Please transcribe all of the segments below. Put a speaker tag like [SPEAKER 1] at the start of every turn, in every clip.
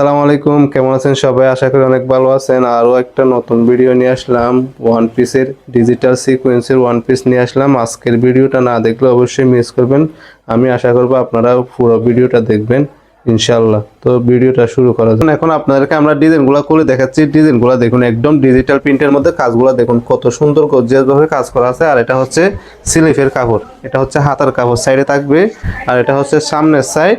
[SPEAKER 1] আসসালামু আলাইকুম, কেমন আছেন সবাই? আশা করি অনেক ভালো আছেন। আরও একটা নতুন ভিডিও নিয়ে আসলাম। ওয়ান পিসের ডিজিটাল সিকোয়েন্সের ওয়ান পিস নিয়ে আসলাম। আজকের ভিডিওটা না দেখলে অবশ্যই মিস করবেন। আমি আশা করব আপনারা পুরো ভিডিওটা দেখবেন ইনশাল্লাহ তো ভিডিওটা শুরু করা যাক। এখন আপনাদেরকে আমরা ডিজাইনগুলো করে দেখাচ্ছি। ডিজাইনগুলো দেখুন, একদম ডিজিটাল প্রিন্টের মধ্যে কাজগুলো দেখুন, কত সুন্দর গর্জিয়াসভাবে কাজ করা আছে। আর এটা হচ্ছে সিলিফের কাপড়। এটা হচ্ছে হাতার কাপড়। সাইডে থাকবে। আর এটা হচ্ছে সামনের সাইড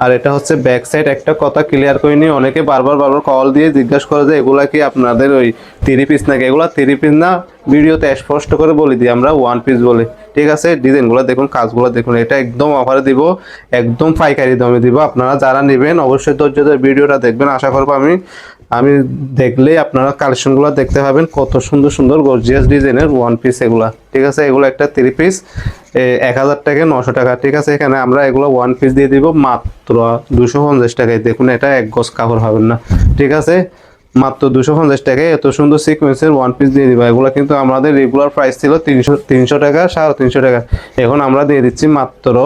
[SPEAKER 1] আর এটা হচ্ছে ব্যাক সাইড একটা কথা ক্লিয়ার করে নিয়ে অনেকে বারবার বারবার কল দিয়ে জিজ্ঞাসা করে যে এগুলা কি আপনাদের ওই থ্রি পিস নাকি? এগুলো থ্রি পিস না ভিডিওতে স্পষ্ট করে বলে দিই আমরা ওয়ান পিস বলে। ঠিক আছে? ডিজাইনগুলো দেখুন, কাজগুলো দেখুন, এটা একদম অফারে দিব, একদম পাইকারি দামে দিব। আপনারা যারা নেবেন, অবশ্যই ধৈর্য ধরে ভিডিওটা দেখবেন। আশা করব আমি আমি দেখলেই আপনারা কালেকশনগুলো দেখতে পাবেন কত সুন্দর সুন্দর গর্জিয়াস ডিজাইনের ওয়ান পিস এগুলা। ঠিক আছে? এগুলো একটা থ্রি পিস এক হাজার টাকা নশো টাকা। ঠিক আছে? এখানে আমরা এগুলো ওয়ান পিস দিয়ে দিব মাত্র দুশো পঞ্চাশ টাকায়। দেখুন, এটা এক গজ কাপড় হবেন না। ঠিক আছে? মাত্র দুশো পঞ্চাশ টাকায় এত সুন্দর সিকোয়েন্সের ওয়ান পিস দিয়ে দিব। এগুলো কিন্তু আমাদের রেগুলার প্রাইস ছিল তিনশো তিনশো টাকা, সাড়ে তিনশো টাকা। এখন আমরা দিয়ে দিচ্ছি মাত্র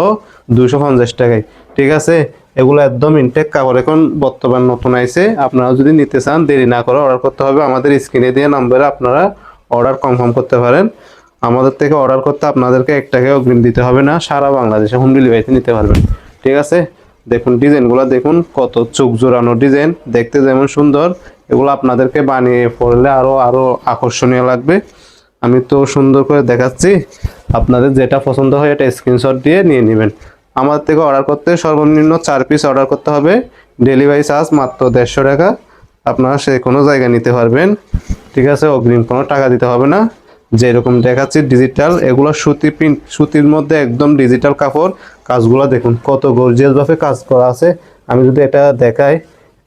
[SPEAKER 1] দুশো পঞ্চাশ টাকায়। ঠিক আছে? এগুলো একদম ইনটেক কাপড় এখন বর্তমান নতুন আইছে। আপনারা যদি নিতে চান, দেরি না করে অর্ডার করতে হবে। আমাদের স্ক্রিনে দিয়ে নাম্বারে আপনারা অর্ডার কনফার্ম করতে পারেন। আমাদের থেকে অর্ডার করতে আপনাদেরকে এক টাকা অগ্রিম দিতে হবে না। সারা বাংলাদেশে হোম ডেলিভারিতে নিতে পারবেন। ঠিক আছে? দেখুন, ডিজাইনগুলো দেখুন, কত চোখ জোড়ানো ডিজাইন। দেখতে যেমন সুন্দর। এগুলো আপনাদেরকে বানিয়ে পড়লে আরও আরও আকর্ষণীয় লাগবে। আমি তো সুন্দর করে দেখাচ্ছি। আপনাদের যেটা পছন্দ হয়, এটা স্ক্রিনশট দিয়ে নিয়ে নেবেন। আমাদের থেকে অর্ডার করতে সর্বনিম্ন চার পিস অর্ডার করতে হবে। ডেলিভারি চার্জ মাত্র দেড়শো টাকা। আপনারা সে কোনো জায়গায় নিতে পারবেন। ঠিক আছে, অগ্রিম কোনো টাকা দিতে হবে না। যেরকম দেখাচ্ছি ডিজিটাল এগুলো সুতি প্রিন্ট সুতির মধ্যে একদম ডিজিটাল কাপড়। কাজগুলো দেখুন, কত গর্জিয়াসভাবে কাজ করা আছে। আমি যদি এটা দেখাই,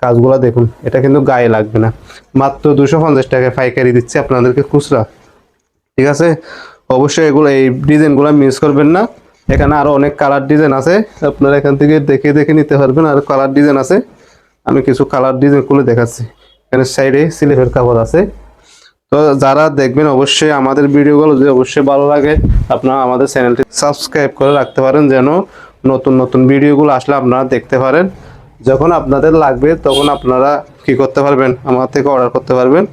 [SPEAKER 1] কাজগুলো দেখুন, এটা কিন্তু গায়ে লাগবে না। মাত্র দুশো পঞ্চাশ টাকায় পাইকারি দিচ্ছি আপনাদেরকে খুচরা। ঠিক আছে? অবশ্যই এগুলো, এই ডিজাইনগুলো মিস করবেন না। এখানে আরও অনেক কালার ডিজাইন আছে। আপনারা এখান থেকে দেখে দেখে নিতে পারবেন আর কালার ডিজাইন আছে। আমি কিছু কালার ডিজাইন খুলে দেখাচ্ছি। এখানে সাইডে সিলিপের কাপড় আছে। তো যারা দেখবেন অবশ্যই আমাদের ভিডিওগুলো যদি অবশ্যই ভালো লাগে, আপনারা আমাদের চ্যানেলটি সাবস্ক্রাইব করে রাখতে পারেন যেন নতুন নতুন ভিডিওগুলো আসলে আপনারা দেখতে পারেন। যখন আপনাদের লাগবে তখন আপনারা কি করতে পারবেন? আমার থেকে অর্ডার করতে পারবেন।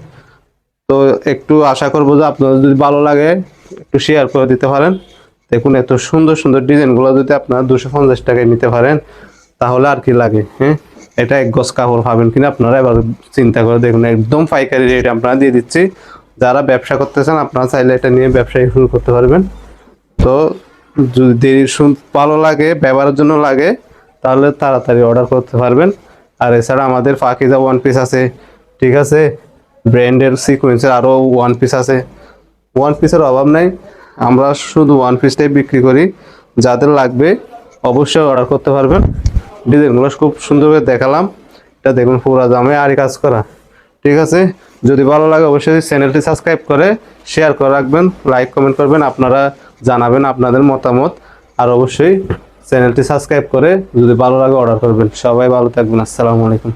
[SPEAKER 1] তো একটু আশা করব যে আপনাদের যদি ভালো লাগে, একটু শেয়ার করে দিতে পারেন। দেখুন, এত সুন্দর সুন্দর ডিজাইনগুলো যদি আপনারা দুশো পঞ্চাশ টাকায় নিতে পারেন, তাহলে আর কি লাগে হ্যাঁ? এটা এক গজ কাপড় পাবেন কিনা আপনারা এবার চিন্তা করে দেখুন, একদম পাইকারি রেট আপনারা দিয়ে দিচ্ছি। যারা ব্যবসা করতেছেন, আপনারা চাইলে এটা নিয়ে ব্যবসা শুরু করতে পারবেন। তো যদি দেরি ভালো লাগে, ব্যবহারের জন্য লাগে, তাহলে তাড়াতাড়ি অর্ডার করতে পারবেন। আর এছাড়া আমাদের পাকিজা ওয়ান পিস আছে, ঠিক আছে? ব্র্যান্ডের সিকোয়েন্সের আরও ওয়ান পিস আছে। ওয়ান পিসের অভাব নাই। আমরা শুধু ওয়ান পিসটাই বিক্রি করি। যাদের লাগবে অবশ্যই অর্ডার করতে পারবেন। ডিজাইনগুলো খুব সুন্দর করে দেখালাম। এটা দেখুন পুরা দামে আরই কাজ করা। ঠিক আছে? যদি ভালো লাগে অবশ্যই চ্যানেলটি সাবস্ক্রাইব করে শেয়ার করে রাখবেন লাইক কমেন্ট করবেন, আপনারা জানাবেন আপনাদের মতামত। আর অবশ্যই চ্যানেলটি সাবস্ক্রাইব করে যদি ভালো লাগে অর্ডার করবেন। সবাই ভালো থাকবেন। আসসালামু আলাইকুম।